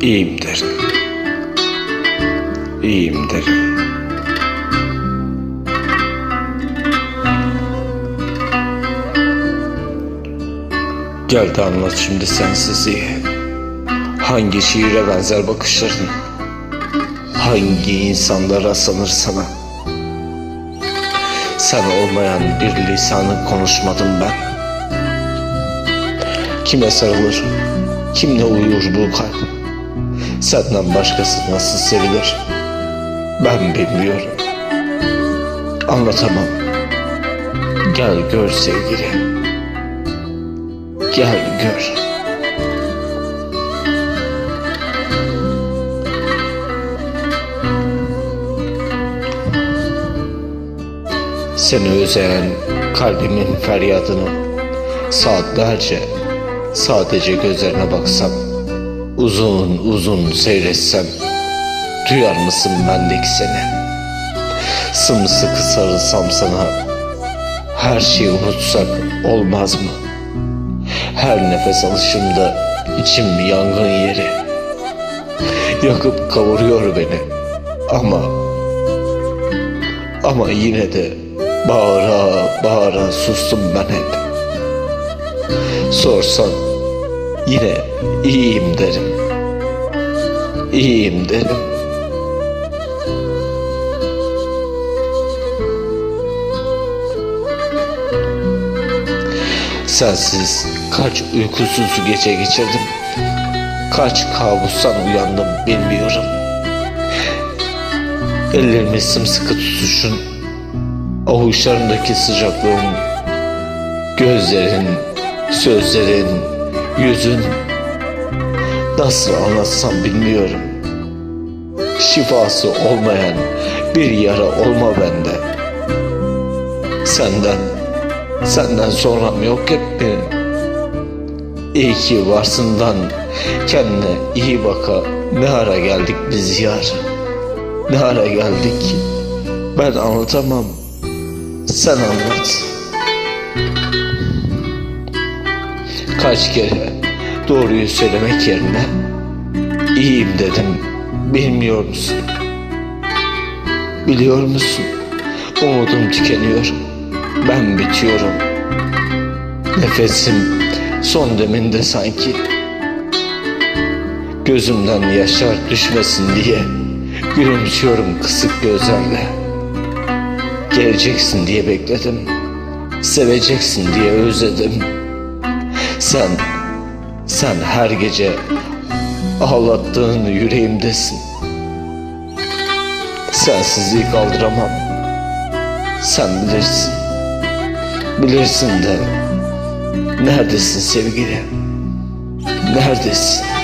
İyiyim derim. İyiyim derim. Gel de anlat şimdi sensizliği. Hangi şiire benzer bakışların? Hangi insanlara sanır sana? Sen olmayan bir lisanı konuşmadım ben. Kime sarılır, kimle uyur bu kalp? Senden başkası nasıl sevilir? Ben bilmiyorum. Anlatamam. Gel gör sevgili. Gel gör. Seni özleyen kalbimin feryadını saatlerce sadece gözlerine baksam uzun uzun seyretsem duyar mısın bendeki seni? Sımsıkı sarılsam sana her şeyi unutsak olmaz mı? Her nefes alışımda içim yangın yeri. Yakıp kavuruyor beni. Ama ama yine de bağıra bağıra sustum ben hep. Sorsan yine iyiyim derim. İyiyim derim. Sensiz kaç uykusuz gece geçirdim. Kaç kabustan uyandım bilmiyorum. Ellerimi sımsıkı tutuşun, avuçlarındaki sıcaklığın, gözlerin, sözlerin, yüzün. Nasıl anlatsam bilmiyorum. Şifası olmayan bir yara olma bende. Senden Senden sonram yok hep benim. İyi ki varsından kendine iyi baka ne ara geldik biz yar. Ne ara geldik ki ben anlatamam. Sen anlat. Kaç kere doğruyu söylemek yerine iyiyim dedim. Bilmiyor musun? Biliyor musun? Umudum tükeniyor. Ben bitiyorum. Nefesim son deminde sanki. Gözümden yaşlar düşmesin diye gülümsüyorum kısık gözlerle. Geleceksin diye bekledim. Seveceksin diye özledim. Sen, sen her gece ağlattığın yüreğimdesin. Sensizliği kaldıramam. Sen bilirsin. Bilirsin de neredesin sevgili? Neredesin?